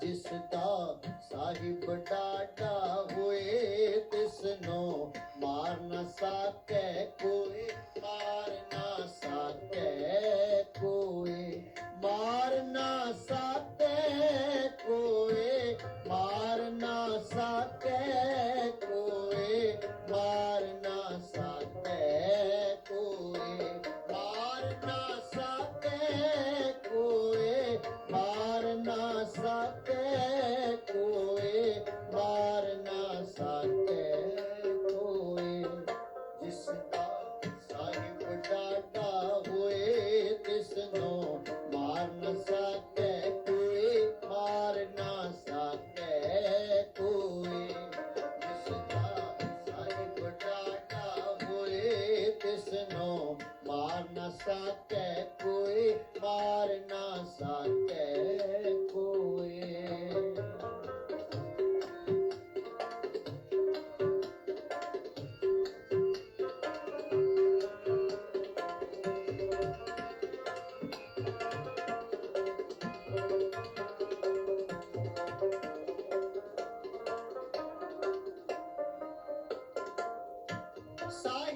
ਜਿਸ ਦਾ ਸਾਹਿਬ ਡਾਟਾ ਹੋਏ ਤਿਸ ਨੂੰ ਮਾਰ ਨਾ ਕੋਈ ਮਾਰਨਾ ਨਾ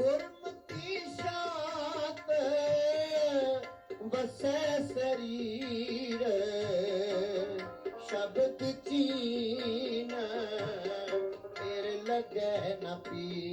ਗੁਰਮ ਕੀ ਸਰੀਰ ਸ਼ਬਦ ਚੀਨ ਤੇਰੇ ਲਗੈ ਨਾ ਪੀ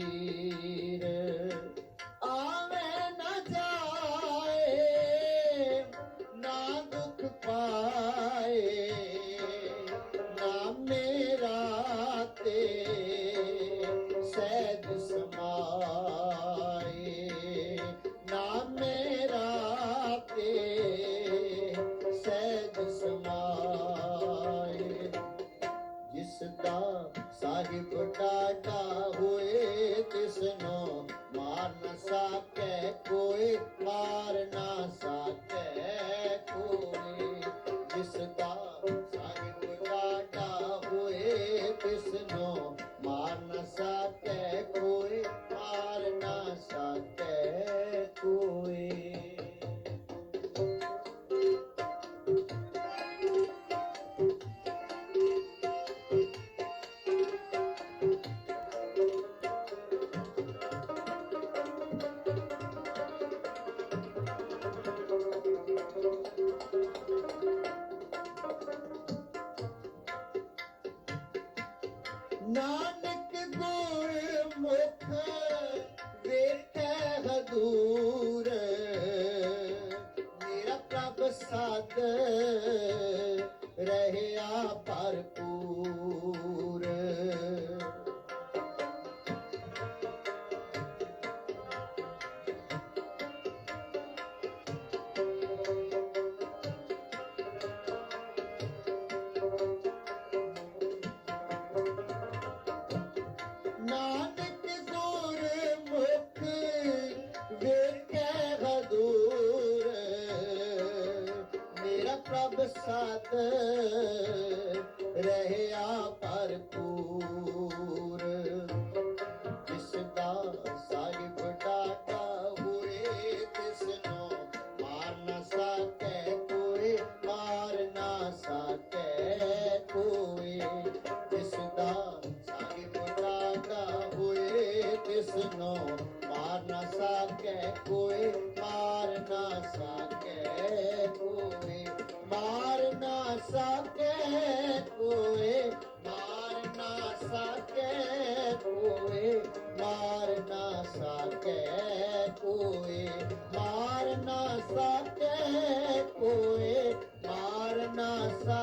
ਨਾਨਕ ਗੁਰ ਮੁਖ ਵੇਖੈ ਪ੍ਰਭ ਸਤ ਰਹਿਆ ਭਰਪੂਰ। ਜਿਸ ਦਾ ਸਾਹਿਬ ਡਾਟਾ ਹੋਏ, ਤਿਸ ਨੂੰ ਮਾਰ ਨਾ ਸਕੈ ਕੋਈ ਮਾਰ ਨਾ ਸਕੈ ਕੋਈ ਜਿਸ ਦਾ ਸਾਹਿਬ ਡਾਟਾ ਹੋਏ, ਤਿਸ ਨੂੰ ਮਾਰ ਨਾ ਸਕੈ ਕੋਈ ना सा